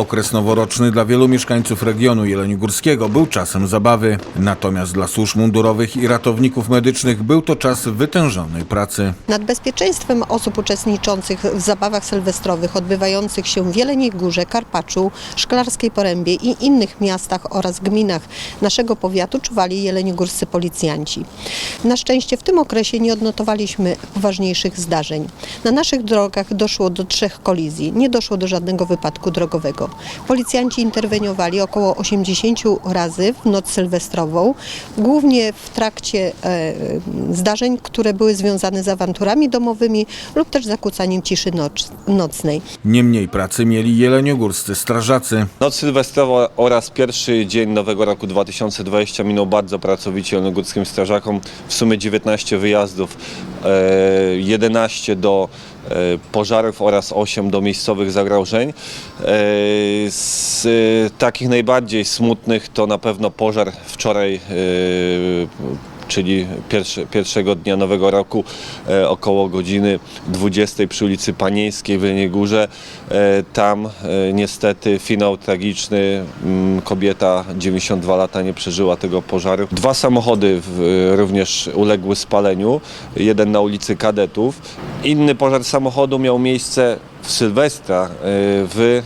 Okres noworoczny dla wielu mieszkańców regionu jeleniogórskiego był czasem zabawy. Natomiast dla służb mundurowych i ratowników medycznych był to czas wytężonej pracy. Nad bezpieczeństwem osób uczestniczących w zabawach sylwestrowych odbywających się w Jeleniej Karpaczu, Szklarskiej Porębie i innych miastach oraz gminach naszego powiatu czuwali jeleniogórscy policjanci. Na szczęście w tym okresie nie odnotowaliśmy poważniejszych zdarzeń. Na naszych drogach doszło do trzech kolizji, nie doszło do żadnego wypadku drogowego. Policjanci interweniowali około 80 razy w noc sylwestrową, głównie w trakcie e, zdarzeń, które były związane z awanturami domowymi lub też zakłócaniem ciszy noc, nocnej. Niemniej pracy mieli jeleniogórscy strażacy. Noc sylwestrowa oraz pierwszy dzień nowego roku 2020 minął bardzo pracowicie jelonogórskim strażakom. W sumie 19 wyjazdów, e, 11 do e, pożarów oraz 8 do miejscowych zagrożeń. E, Z e, takich najbardziej smutnych to na pewno pożar wczoraj e, czyli pierwsze, pierwszego dnia Nowego Roku e, około godziny 20 przy ulicy Panieńskiej w Jeleniej Górze. E, tam e, niestety finał tragiczny. Mm, Kobieta 92 lata nie przeżyła tego pożaru. Dwa samochody również uległy spaleniu. Jeden na ulicy Kadetów. Inny pożar samochodu miał miejsce w Sylwestra w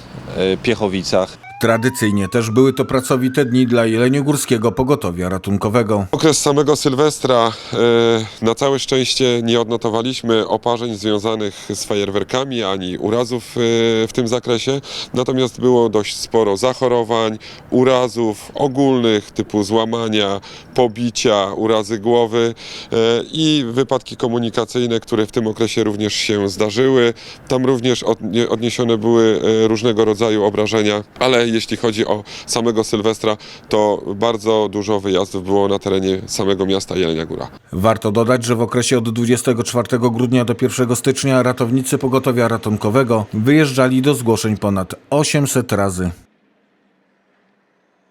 Piechowicach. Tradycyjnie też były to pracowite dni dla jeleniogórskiego pogotowia ratunkowego. Okres samego Sylwestra e, na całe szczęście nie odnotowaliśmy oparzeń związanych z fajerwerkami ani urazów e, w tym zakresie. Natomiast było dość sporo zachorowań, urazów ogólnych typu złamania, pobicia, urazy głowy e, i wypadki komunikacyjne, które w tym okresie również się zdarzyły. Tam również odnie- odniesione były e, różnego rodzaju obrażenia, ale jeśli chodzi o samego Sylwestra, to bardzo dużo wyjazdów było na terenie samego miasta Jelenia Góra. Warto dodać, że w okresie od 24 grudnia do 1 stycznia ratownicy pogotowia ratunkowego wyjeżdżali do zgłoszeń ponad 800 razy.